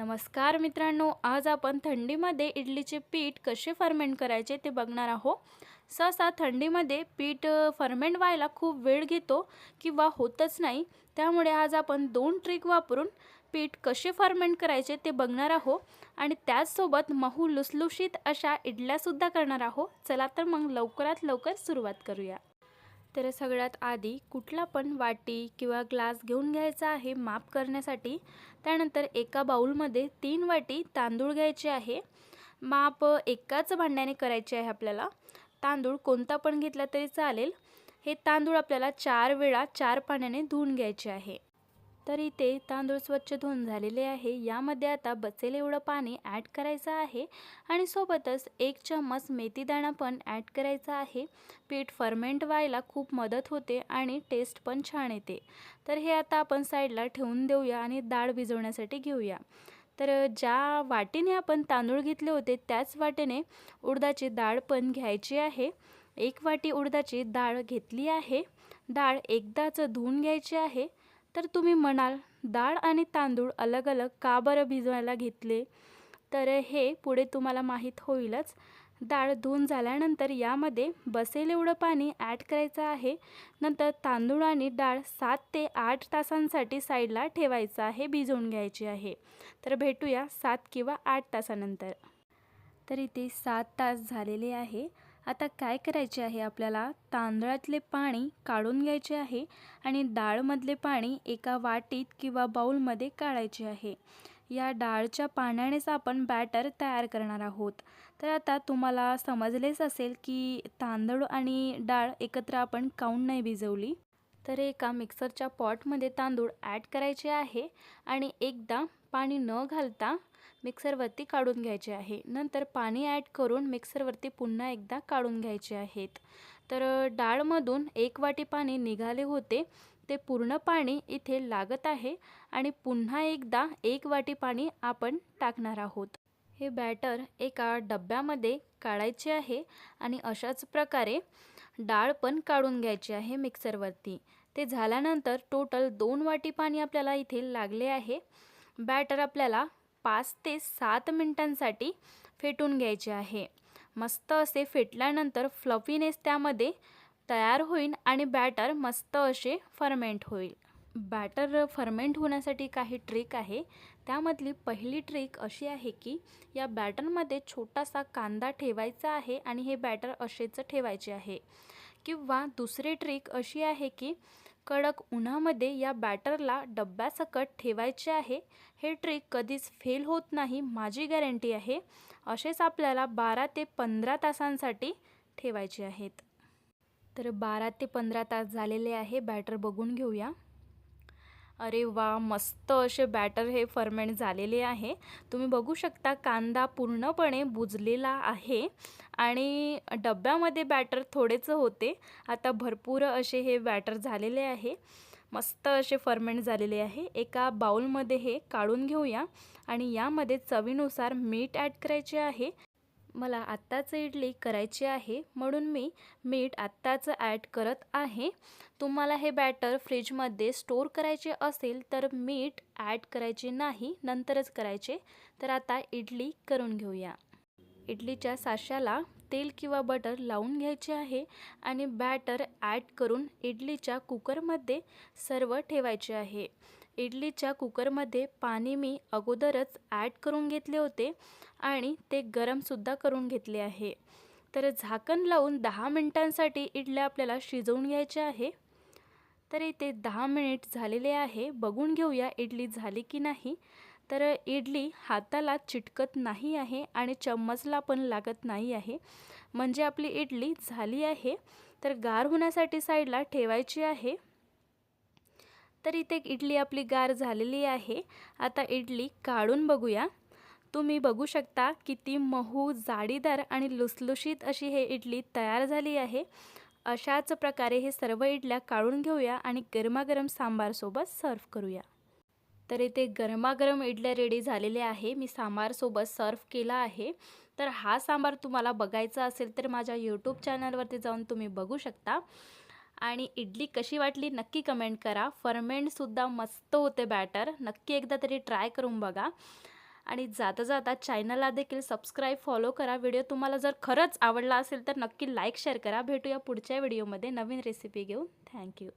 नमस्कार मित्रांनो आज आपण थंडीमध्ये इडलीचे पीठ कसे फर्मेंट करायचे ते बघणार आहोत. सहसा थंडीमध्ये पीठ फर्मेंट व्हायला खूप वेळ घेतो किंवा होतच नाही. त्यामुळे आज आपण दोन ट्रिक वापरून पीठ कसे फर्मेंट करायचे ते बघणार आहोत. आणि त्याचसोबत महू लुसलुशीत अशा इडल्यासुद्धा करणार आहोत. चला तर मग लवकरात लवकर सुरुवात करूया. तर सगळ्यात आधी कुठला पण वाटी किंवा ग्लास घेऊन घ्यायचा आहे माप करण्यासाठी. त्यानंतर एका बाऊलमध्ये तीन वाटी तांदूळ घ्यायचे आहे. माप एकाच भांड्याने करायचे आहे आपल्याला. तांदूळ कोणता पण घेतला तरी चालेल. हे तांदूळ आपल्याला चार वेळा चार पाण्याने धुवून घ्यायचे आहे. तर इथे तांदूळ स्वच्छ धुवून झालेले आहे. यामध्ये आता बसेल एवढं पाणी ॲड करायचं आहे आणि सोबतच एक चम्मच मेथीदाणा पण ॲड करायचा आहे. पीठ फर्मेंट व्हायला खूप मदत होते आणि टेस्ट पण छान येते. तर हे आता आपण साईडला ठेवून देऊया आणि डाळ भिजवण्यासाठी घेऊया. तर ज्या वाटेने आपण तांदूळ घेतले होते त्याच वाटेने उडदाची डाळ पण घ्यायची आहे. एक वाटी उडदाची डाळ घेतली आहे. डाळ एकदाच धुवून घ्यायची आहे. तर तुम्ही म्हणाल डाळ आणि तांदूळ अलग अलग का बरं भिजवायला घेतले? तर हे पुढे तुम्हाला माहीत होईलच. डाळ धुवून झाल्यानंतर यामध्ये बसेल एवढं पाणी ॲड करायचं आहे. नंतर तांदूळ आणि डाळ सात ते आठ तासांसाठी साईडला ठेवायचं आहे भिजवून घ्यायची आहे. तर भेटूया सात किंवा आठ तासानंतर. तर इथे सात तास झालेले आहे. आता काय करायचे आहे आपल्याला? तांदळातले पाणी काढून घ्यायचे आहे आणि डाळमधले पाणी एका वाटीत किंवा बाऊलमध्ये काढायचे आहे. या डाळच्या पाण्यानेच आपण बॅटर तयार करणार आहोत. तर आता तुम्हाला समजलेच असेल की तांदूळ आणि डाळ एकत्र आपण काऊन नाही भिजवली? तर एका मिक्सरच्या पॉटमध्ये तांदूळ ॲड करायचे आहे आणि एकदा पाणी न घालता मिक्सरवरती काढून घ्यायचे आहे. नंतर पाणी ॲड करून मिक्सरवरती पुन्हा एकदा काढून घ्यायचे आहेत. तर डाळमधून एक वाटी पाणी निघाले होते. ते पूर्ण पाणी इथे लागत आहे आणि पुन्हा एकदा एक वाटी पाणी आपण टाकणार आहोत. हे बॅटर एका डब्यामध्ये काढायचे आहे आणि अशाच प्रकारे डाळ पण काढून घ्यायची आहे मिक्सरवरती. ते झाल्यानंतर टोटल दोन वाटी पाणी आपल्याला इथे लागले आहे. बॅटर आपल्याला पाच ते सात मिनटांसाठी फेटून घ्यायचे आहे. मस्त असे फेटल्यानंतर फ्लफीनेस त्यामध्ये तयार होईल आणि बॅटर मस्त असे फर्मेंट होईल. बॅटर फर्मेंट होण्यासाठी काही ट्रिक आहे. त्यामधली पहिली ट्रिक अशी आहे की या बॅटरमध्ये छोटासा कांदा ठेवायचा आहे आणि हे बॅटर असेच ठेवायचे आहे. किंवा दुसरी ट्रिक अशी आहे की कडक उन्हामध्ये या बॅटरला डब्यासकट ठेवायचे आहे. हे ट्रिक कधीच फेल होत नाही माझी गॅरंटी आहे. असेच आपल्याला बारा ते पंधरा तासांसाठी ठेवायचे आहेत. तर बारा ते पंधरा तास झालेले आहे बॅटर बघून घेऊया. अरे वा मस्त असे बॅटर हे फर्मेंट झालेले आहे. तुम्ही बघू शकता कांदा पूर्णपणे बुजलेला आहे आणि डब्यामध्ये बॅटर थोडेच होते. आता भरपूर असे हे बॅटर झालेले आहे. मस्त असे फर्मेंट झालेले आहे. एका बाउलमध्ये हे काढून घेऊया आणि यामध्ये चवीनुसार मीठ ॲड करायचे आहे. मला आत्ताच इडली करायची आहे म्हणून मी मीठ आत्ताच ॲड करत आहे. तुम्हाला हे बॅटर फ्रीजमध्ये स्टोर करायचे असेल तर मीठ ॲड करायचे नाही नंतरच करायचे. तर आता इडली करून घेऊया. इडलीच्या साशाला तेल किंवा बटर लावून घ्यायचे आहे आणि बॅटर ॲड करून इडलीच्या कुकरमध्ये सर्व ठेवायचे आहे. इडलीच्या कुकरमध्ये पाणी मी अगोदरच ॲड करून घेतले होते आणि ते गरमसुद्धा करून घेतले आहे. तर झाकण लावून दहा मिनटांसाठी इडल्या आपल्याला शिजवून घ्यायच्या आहे. तर इथे दहा मिनिट झालेले आहे. बघून घेऊया इडली झाली की नाही. तर इडली हाताला चिटकत नाही आहे आणि चम्मचला पण लागत नाही आहे. म्हणजे आपली इडली झाली आहे. तर गार होण्यासाठी साईडला ठेवायची आहे. तर इथे इडली आपली गार झालेली आहे. आता इडली काढून बघूया. तुम्ही बघू शकता किती मऊ जाडीदार आणि लुसलुशीत अशी हे इडली तयार झाली आहे. अशाच प्रकारे हे सर्व इडल्या काढून घेऊया आणि गरमागरम सांबारसोबत सर्व करूया. तर इथे गरमागरम इडल्या रेडी झालेल्या आहे. मी सांबारसोबत सर्व केला आहे. तर हा सांबार तुम्हाला बघायचा असेल तर माझ्या यूट्यूब चॅनलवरती जाऊन तुम्ही बघू शकता. आणि इडली कशी वाटली नक्की कमेंट करा. फर्मेंटसुद्धा मस्त होते बॅटर नक्की एकदा तरी ट्राय करून बघा. आणि जाता जाता चॅनलला देखील सबस्क्राईब फॉलो करा. व्हिडिओ तुम्हाला जर खरंच आवडला असेल तर नक्की लाईक शेअर करा. भेटूया पुढच्या व्हिडिओमध्ये नवीन रेसिपी घेऊन. थँक्यू